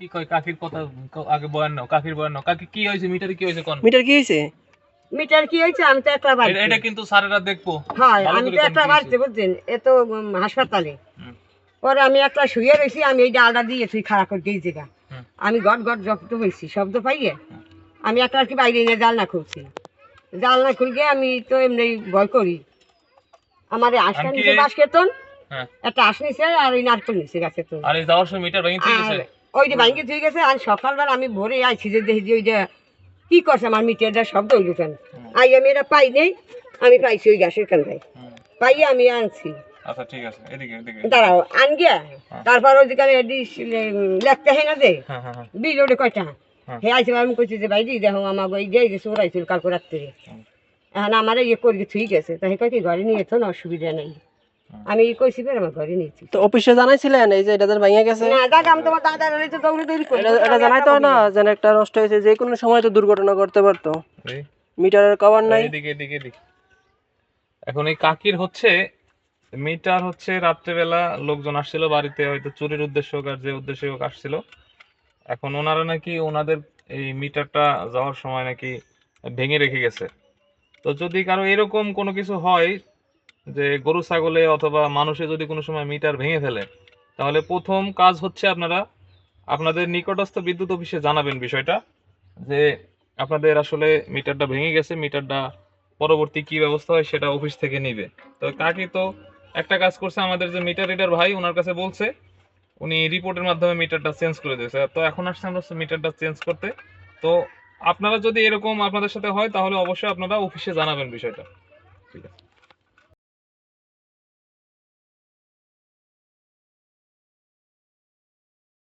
কি কয় কাকির কথা আগে বয়ান নাও কাকির বয়ান নাও। কাকি কি হয়েছে? মিটারে কি হয়েছে কোন? মিটার কি হয়েছে? মিটার কি হয়েছে? আমি তো একটা বাড়িতে এটা কিন্তু স্যারেরা দেখব। হ্যাঁ আমি তো কি বাড়িতে বুঝছেন? এ তো হাসপাতালে। পরে আমি একটা শুয়ে রয়েছি আমি এই ডালটা দিয়ে তুই খারাপ করে গেছি গা আমি গট গট জব্দ হয়েছি শব্দ পাইয়ে আমি একটা আর কি বাইরে নিয়ে জালনা খুলছি। জালনা খুলকে আমি তো এমনি ভয় করি। আমার নিচে বাস কেতন হ্যাঁ। একটা আশ নিচে আর ওই নারকেল নিচে গাছে তো আর এই যাওয়ার সময় মিটার ভেঙে আর ওই যে ভাঙ্গে থুই গেছে আর সকালবেলা আমি ভোরে আইছি যে দেখি যে ওই যে কি করছে আমার মিটারটা শব্দ হইল কেন? আই আমি এটা পাই নেই আমি পাইছি ওই গ্যাসের কান্দায়। পাইয়ে আমি আনছি। আচ্ছা ঠিক আছে এদিকে এদিকে। দাঁড়াও আন গিয়া তারপর ওদিকে লেখতে হয় না দে হ্যাঁ হ্যাঁ হ্যাঁ। বিল ওটা কয়টা? হ্যাঁ। হে আইসি আমি কইছি যে ভাই দি দেখো আমার ওই যে যে চোরাইছিল কালকে রাত্রে। এখন আমার ইয়ে করে থুই গেছে। তাই কয় কি ঘরে নিয়ে তো অসুবিধা নেই। আমি কইছি বের আমার ঘরে নিয়েছি তো অফিসে জানাইছিলেন এই যে এটা ভেঙে গেছে? না দাদা আমি তোমার দাদা দৌড়ে দৌড়ি করি এটা এটা জানাইতো না যেন একটা নষ্ট হয়েছে যে কোনো সময় তো দুর্ঘটনা করতে পারতো। মিটারের কভার নাই। এদিকে এদিকে এদিকে এখন এই কাকির হচ্ছে মিটার হচ্ছে রাত্রেবেলা লোকজন আসছিল বাড়িতে হয়তো চুরির উদ্দেশ্য হোক আর যে উদ্দেশ্যে হোক আসছিল। এখন ওনারা নাকি ওনাদের এই মিটারটা যাওয়ার সময় নাকি ভেঙে রেখে গেছে। তো যদি কারও এরকম কোনো কিছু হয় যে গরু, ছাগলে অথবা মানুষে যদি কোনো সময় মিটার ভেঙে ফেলে, তাহলে প্রথম কাজ হচ্ছে আপনারা আপনাদের নিকটস্থ বিদ্যুৎ অফিসে জানাবেন বিষয়টা যে আপনাদের আসলে মিটারটা ভেঙে গেছে, মিটারটা পরবর্তী কি ব্যবস্থা হয় সেটা অফিস থেকে নিবে। তো কাকি তো একটা কাজ করছে আমাদের যে মিটার রিডার ভাই, ওনার কাছে বলছে, উনি রিপোর্টের মাধ্যমে মিটারটা চেঞ্জ করে দিয়েছে। তো এখন আসছে আমরা মিটারটা চেঞ্জ করতে। তো আপনারা যদি এরকম আপনাদের সাথে হয়, তাহলে অবশ্যই আপনারা অফিসে জানাবেন বিষয়টা। ঠিক আছে।